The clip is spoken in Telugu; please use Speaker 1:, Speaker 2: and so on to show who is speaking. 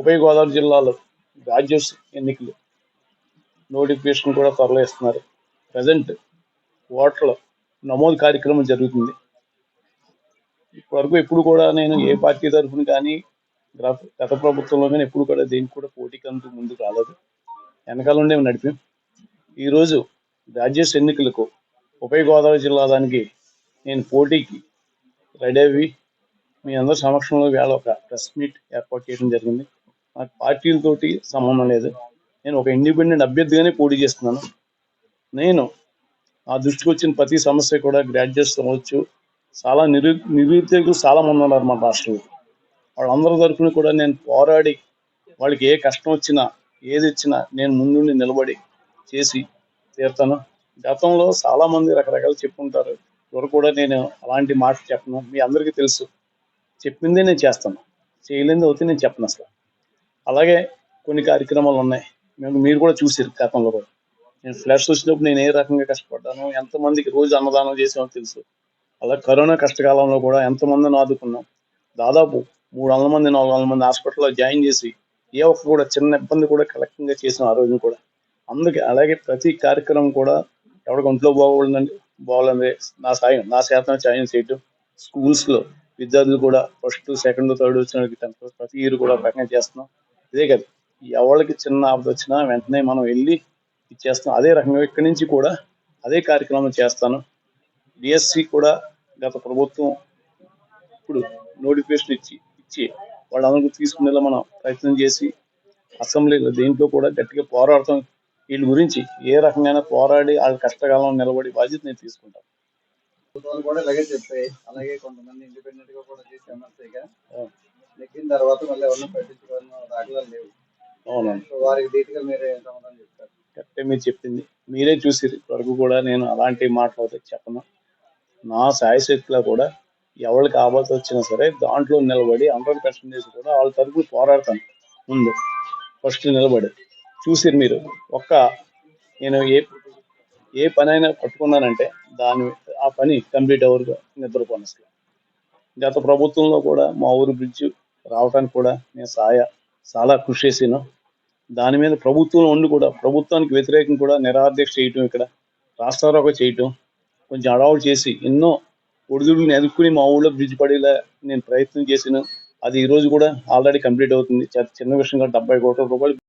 Speaker 1: ఉభయ గోదావరి జిల్లాలో రాజ్యస్ ఎన్నికలు నోటిఫికేషన్ కూడా త్వరలో ఇస్తున్నారు. ప్రజెంట్ ఓట్ల నమోదు కార్యక్రమం జరుగుతుంది. ఇప్పటివరకు ఎప్పుడు కూడా నేను ఏ పార్టీ తరఫున కానీ గత- గత ప్రభుత్వంలో కానీ ఎప్పుడు కూడా దేనికి కూడా పోటీకి అంటూ ముందుకు రాలేదు. వెనకాల ఉండే నడిపాం. ఈరోజు రాజ్యస్ ఎన్నికలకు ఉభయ గోదావరి జిల్లా దానికి నేను పోటీకి రెడీ అయ్యి మీ అందరి సమక్షంలో వేళ ఒక ప్రెస్ మీట్ ఏర్పాటు చేయడం జరిగింది. పార్టీలతోటి సంబంధం లేదు. నేను ఒక ఇండిపెండెంట్ అభ్యర్థిగానే పోటీ చేస్తున్నాను. నేను ఆ దృష్టికి వచ్చిన ప్రతి సమస్య కూడా గ్రాడ్యుయేట్స్ అవ్వచ్చు చాలా నిరు నిరుద్యోగులు చాలా మంది ఉన్నారు మన రాష్ట్రంలో. వాళ్ళందరి తరఫున కూడా నేను పోరాడి వాళ్ళకి ఏ కష్టం వచ్చినా ఏది ఇచ్చినా నేను ముందుండి నిలబడి చేసి తీరుతాను. గతంలో చాలామంది రకరకాలు చెప్పుకుంటారు ఎవరు కూడా నేను అలాంటి మాట చెప్పను. మీ అందరికీ తెలుసు. చెప్పిందే నేను చేస్తాను. చేయలేనిది అవుతే నేను చెప్పను అసలు. అలాగే కొన్ని కార్యక్రమాలు ఉన్నాయి. మేము మీరు కూడా చూసారు గతంలో కూడా. నేను ఫ్లడ్స్ వచ్చినప్పుడు నేను ఏ రకంగా కష్టపడ్డాను ఎంతమందికి రోజు అన్నదానం చేసామో తెలుసు. అలా కరోనా కష్టకాలంలో కూడా ఎంతమందిని ఆదుకున్నాం. దాదాపు మూడు వందల మంది నాలుగు వందల మంది హాస్పిటల్లో జాయిన్ చేసి ఏ ఒక్క కూడా చిన్న ఇబ్బంది కూడా కలెక్టింగ్గా చేసిన ఆ రోజున కూడా. అందుకే అలాగే ప్రతి కార్యక్రమం కూడా ఎవరికి ఒంట్లో బాగోలేదండి బాగుంది నా సాయం నా శాతం సాయం చేయటం. స్కూల్స్లో విద్యార్థులు కూడా ఫస్ట్ సెకండ్ థర్డ్ వచ్చిన టెన్త్ ప్రతి ఇయర్ కూడా ప్రకటన చేస్తున్నాం. ఇదే కదా. ఎవరికి చిన్న ఆపద వచ్చినా వెంటనే మనం వెళ్ళి ఇచ్చేస్తాం అదే రకంగా ఇక్కడి నుంచి కూడా అదే కార్యక్రమం చేస్తాను. డిఎస్సి కూడా గత ప్రభుత్వం ఇప్పుడు నోటిఫికేషన్ ఇచ్చి ఇచ్చి వాళ్ళందరికీ తీసుకునేలా మనం ప్రయత్నం చేసి అసెంబ్లీలో దేంట్లో కూడా గట్టిగా పోరాడతాం. వీళ్ళ గురించి ఏ రకంగా పోరాడి వాళ్ళ కష్టకాలంలో నిలబడి బాధ్యత నేను తీసుకుంటాను.
Speaker 2: కూడా ఇలాగే చెప్పాయి. అలాగే కొంతమంది ఇండిపెండెంట్గా కూడా చేసి ఎమ్మెల్సీగా తర్వాత మళ్ళీ ఎవరిని దాఖలాలు లేవు.
Speaker 1: అవునండి
Speaker 2: సో వారికి ధీటుగా మీరే సమాధానం చెప్తారు.
Speaker 1: కరెక్టే మీరు చెప్పింది. మీరే చూసిరు వరకు కూడా నేను అలాంటి మాటలు అయితే చెప్పను. నా శాయశక్తిలో కూడా ఎవరికి ఆపద వచ్చినా సరే దాంట్లో నిలబడి హండ్రెడ్ పర్సెంటేజ్ కూడా వాళ్ళ తరపున పోరాడతాను. ముందు ఫస్ట్ నిలబడి. చూసిరు మీరు ఒక్క నేను ఏ ఏ పని అయినా పట్టుకున్నానంటే దాని ఆ పని కంప్లీట్ అవర్గా నిద్రపోను అసలు గత ప్రభుత్వంలో కూడా మా ఊరు బ్రిడ్జ్ రావడానికి కూడా నేను సాయ చాలా కృషి చేసాను దాని మీద ప్రభుత్వం ఉండి కూడా ప్రభుత్వానికి వ్యతిరేకం కూడా నిరాధ్యక్ష చేయటం ఇక్కడ రాష్ట్రారోక చేయటం కొంచెం అడావులు చేసి ఎన్నో ఒడిదుడుని ఎదుర్కొని మా ఊళ్ళో బ్రిడ్జ్ పడేలా నేను ప్రయత్నం చేసాను అది ఈరోజు కూడా ఆల్రెడీ కంప్లీట్ అవుతుంది. చిన్న విషయంగా డెబ్బై కోట్ల రూపాయలు